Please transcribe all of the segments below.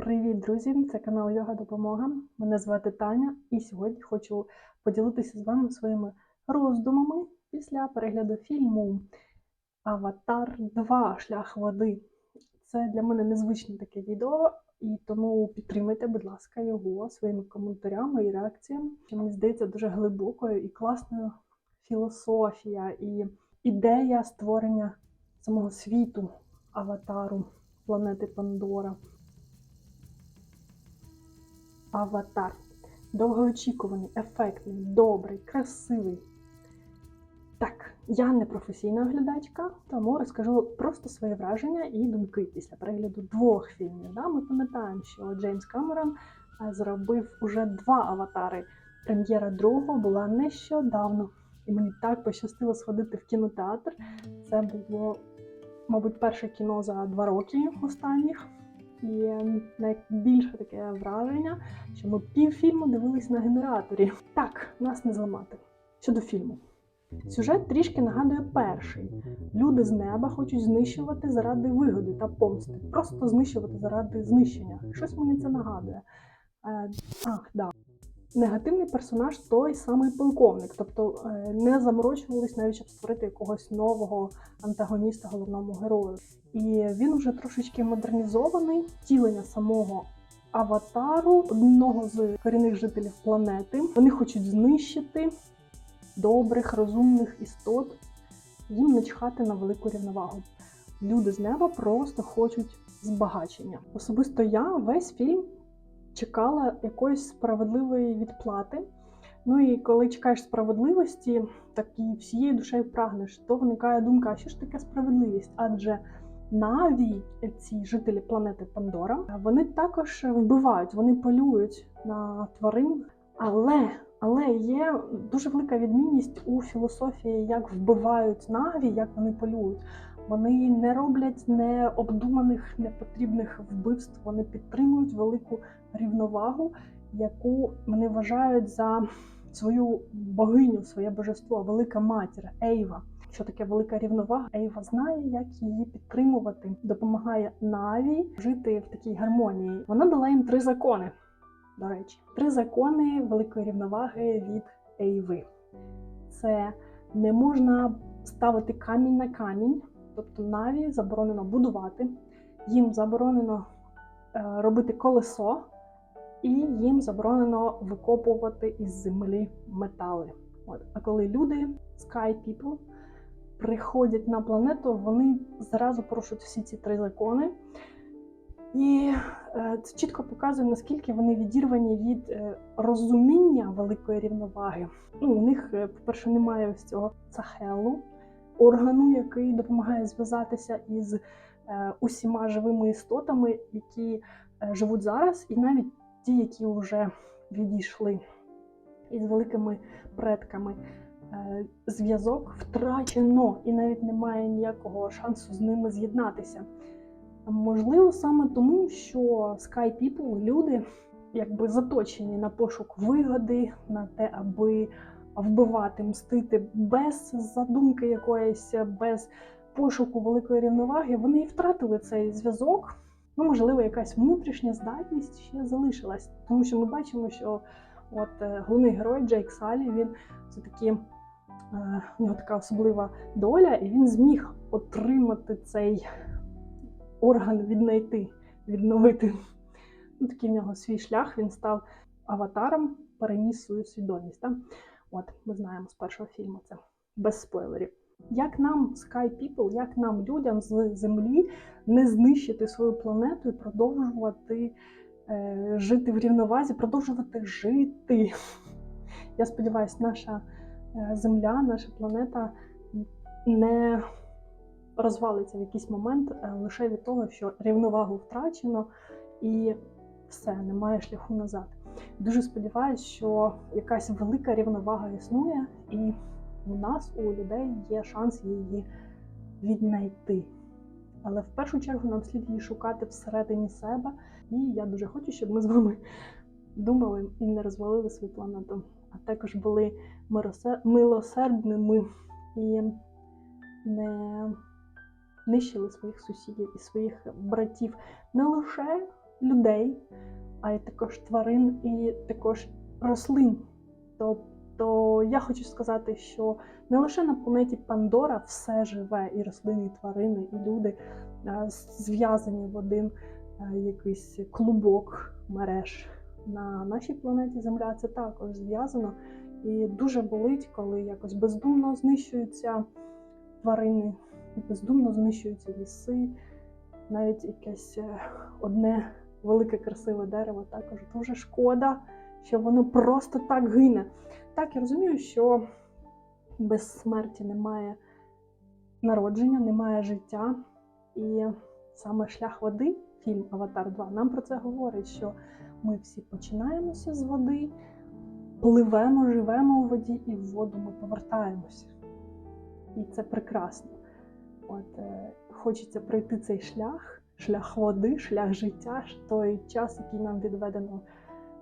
Привіт, друзі! Це канал Йога Допомога. Мене звати Таня, і сьогодні хочу поділитися з вами своїми роздумами після перегляду фільму Аватар 2 Шлях води. Це для мене незвичне таке відео, і тому підтримайте, будь ласка, його своїми коментарями і реакціями. Мені здається дуже глибокою і класною філософія і ідея створення самого світу аватару планети Пандора. Аватар. Довгоочікуваний, ефектний, добрий, красивий. Так, я не професійна оглядачка, тому розкажу просто свої враження і думки після перегляду двох фільмів. Да, Ми пам'ятаємо, що Джеймс Камерон е, зробив уже два аватари. Прем'єра другого була нещодавно. І мені так пощастило сходити в кінотеатр. Це було, мабуть, перше кіно за два роки останніх. І найбільше таке враження, що ми півфільму дивились на генераторі. Так, нас не зламати. Щодо фільму. Сюжет трішки нагадує перший. Люди з неба хочуть знищувати заради вигоди та помсти. Просто знищувати заради знищення. Щось мені це нагадує. Е, ах, да. Негативний персонаж той самий полковник, тобто е, не заморочувались навіть, щоб створити якогось нового антагоніста головному герою. І він вже трошечки модернізований. Втілення самого аватару, одного з корінних жителів планети. Вони хочуть знищити добрих, розумних істот. Їм начхати на велику рівновагу. Люди з неба просто хочуть збагачення. Особисто я весь фільм чекала якоїсь справедливої відплати. Ну і коли чекаєш справедливості, так і всією душею прагнеш, то виникає думка, що ж таке справедливість? Адже Наві, ці жителі планети Пандора, вони також вбивають, вони полюють на тварин, але але є дуже велика відмінність у філософії, як вбивають наві, як вони полюють. Вони не роблять необдуманих, непотрібних вбивств. Вони підтримують велику рівновагу, яку вони вважають за свою богиню, своє божество, велика матір Ейва. Що таке велика рівновага? Ейва знає, як її підтримувати, допомагає Наві жити в такій гармонії. Вона дала їм три закони. До речі, три закони великої рівноваги від Ейви. Це не можна ставити камінь на камінь, тобто Наві заборонено будувати, їм заборонено е, робити колесо, і їм заборонено викопувати із землі метали. От. А коли люди, Sky People, приходять на планету, вони зразу порушують всі ці три закони. І е, це чітко показує, наскільки вони відірвані від е, розуміння великої рівноваги. Ну, У них, е, по-перше, немає ось цього цахелу, органу, який допомагає зв'язатися із усіма живими істотами, які живуть зараз, і навіть ті, які вже відійшли із великими предками. Зв'язок втрачено, і навіть немає ніякого шансу з ними з'єднатися. Можливо, саме тому, що Sky People, люди якби заточені на пошук вигоди, на те, аби вбивати, мстити без задумки якоїсь, без пошуку великої рівноваги, вони і втратили цей зв'язок. Ну, можливо, якась внутрішня здатність ще залишилась. Тому що ми бачимо, що от е, головний герой Джейк Салі, він все таки е, у нього така особлива доля, і він зміг отримати цей орган віднайти, відновити. Ну, Такий в нього свій шлях, він став аватаром, переніс свою свідомість. Так? От, Ми знаємо з першого фільму це без спойлерів. Як нам, Sky People, як нам, людям з землі, не знищити свою планету і продовжувати е, жити в рівновазі, продовжувати жити? Я сподіваюся, наша е, земля, наша планета не розвалиться в якийсь момент е, лише від того, що рівновагу втрачено і все, немає шляху назад. Дуже сподіваюся, що якась велика рівновага існує, і у нас, у людей, є шанс її віднайти. Але в першу чергу нам слід її шукати всередині себе. І я дуже хочу, щоб ми з вами думали і не розвалили свою планету, а також були милосердними і не нищили своїх сусідів і своїх братів не лише людей, а й також тварин і також рослин. Тобто я хочу сказати, що не лише на планеті Пандора все живе, і рослини, і тварини, і люди зв'язані в один е, якийсь клубок мереж. На нашій планеті Земля це також зв'язано. І дуже болить, коли якось бездумно знищуються тварини, бездумно знищуються ліси, навіть якесь е, одне велике красиве дерево також дуже шкода, що воно просто так гине. Так, я розумію, що без смерті немає народження, немає життя. І саме шлях води, фільм Аватар 2, нам про це говорить, що ми всі починаємося з води, пливемо, живемо у воді, і в воду ми повертаємося. І це прекрасно. От е, хочеться пройти цей шлях, шлях води, шлях життя, той час, який нам відведено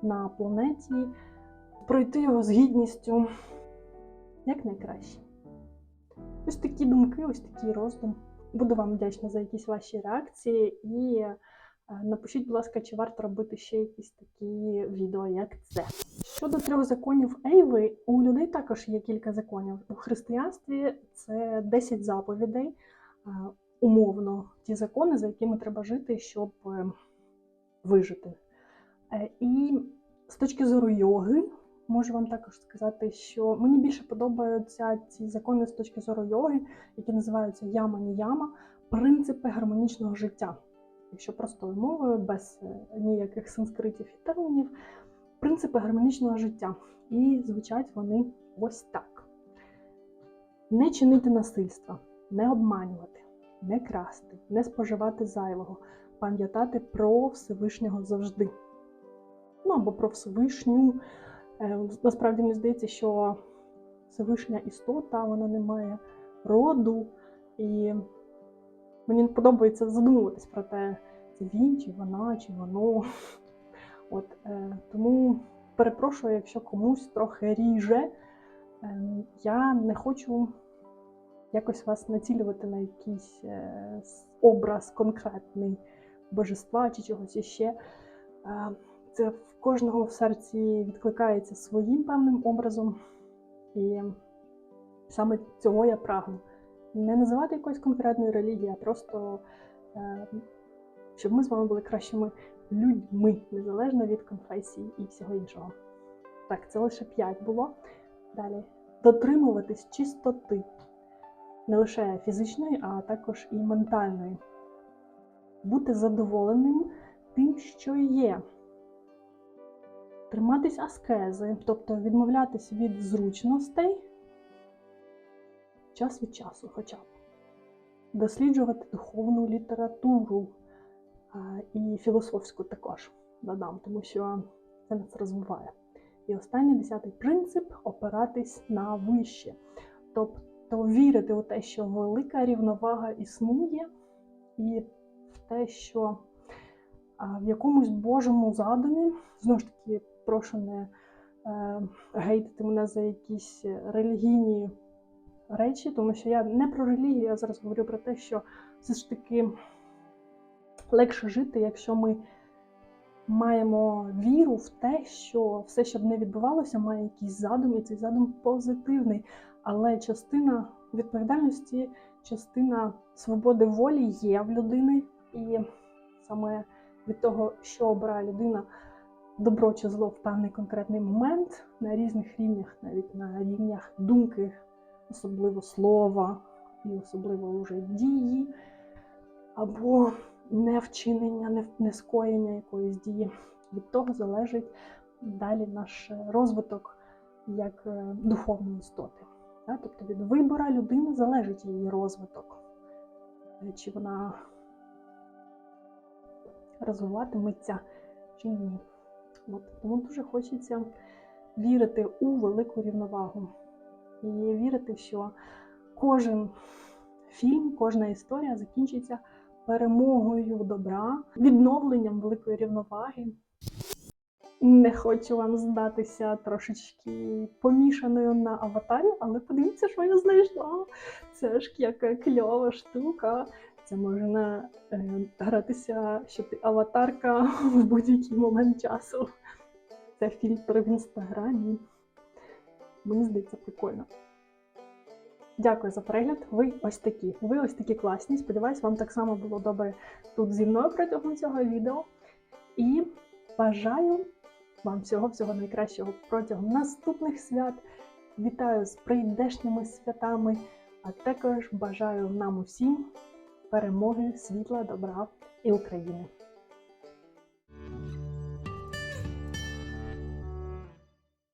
на планеті, пройти його з гідністю як найкраще. Ось такі думки, ось такий роздум. Буду вам вдячна за якісь ваші реакції і е, напишіть, будь ласка, чи варто робити ще якісь такі відео, як це. Щодо трьох законів Ейви, у людей також є кілька законів. У християнстві це 10 заповідей, е, умовно, ті закони, за якими треба жити, щоб е, вижити. Е, І з точки зору йоги, можу вам також сказати, що мені більше подобаються ці закони з точки зору йоги, які називаються яма-ніяма, принципи гармонічного життя. Якщо простою мовою, без е, ніяких санскритів і термінів, принципи гармонічного життя. І звучать вони ось так: не чинити насильства, не обманювати, не красти, не споживати зайвого, пам'ятати про Всевишнього завжди. Ну або про Всевишню. Е, Насправді мені здається, що Всевишня істота, вона не має роду. І мені подобається задумуватись про те, це він, чи вона, чи воно. От, е, тому перепрошую, якщо комусь трохи ріже, е, я не хочу якось вас націлювати на якийсь образ конкретний божества чи чогось іще. Це кожного в серці відкликається своїм певним образом. І саме цього я прагну. Не називати якоїсь конкретної релігії, а просто е, щоб ми з вами були кращими людьми, незалежно від конфесії і всього іншого. Так, це лише 5 було. Далі. Дотримуватись чистоти. Не лише фізичної, а також і ментальної. Бути задоволеним тим, що є. Триматись аскези, тобто відмовлятись від зручностей час від часу хоча б. Досліджувати духовну літературу і філософську також додам, тому що це нас розвиває. І останній десятий принцип опиратись на вище. Тобто вірити у те, що велика рівновага існує, і в те, що в якомусь Божому задумі, знову ж таки, прошу не е, гейтити мене за якісь релігійні речі, тому що я не про релігію, я зараз говорю про те, що все ж таки легше жити, якщо ми маємо віру в те, що все, що б не відбувалося, має якийсь задум, і цей задум позитивний. Але частина відповідальності, частина свободи волі є в людини, і саме від того, що обирає людина, добро чи зло в певний конкретний момент на різних рівнях, навіть на рівнях думки, особливо слова і особливо вже дії, або невчинення, не- нескоєння якоїсь дії. Від того залежить далі наш е, розвиток як е, духовної істоти. Тобто від вибору людини залежить її розвиток. Е, Чи вона розвиватиметься чи ні. От. Тому дуже хочеться вірити у велику рівновагу і вірити, що кожен фільм, кожна історія закінчиться перемогою добра, відновленням великої рівноваги. Не хочу вам здатися трошечки помішаною на аватарі, але подивіться, що я знайшла. Це ж яка кльова штука. Це можна е, гратися, що ти аватарка в будь-який момент часу. Це фільтр в інстаграмі. Мені здається, прикольно. Дякую за перегляд. Ви ось такі. Ви ось такі класні. Сподіваюсь, вам так само було добре тут зі мною протягом цього відео. І бажаю вам всього-всього найкращого протягом наступних свят. Вітаю з прийдешніми святами, а також бажаю нам усім перемоги, світла, добра і України.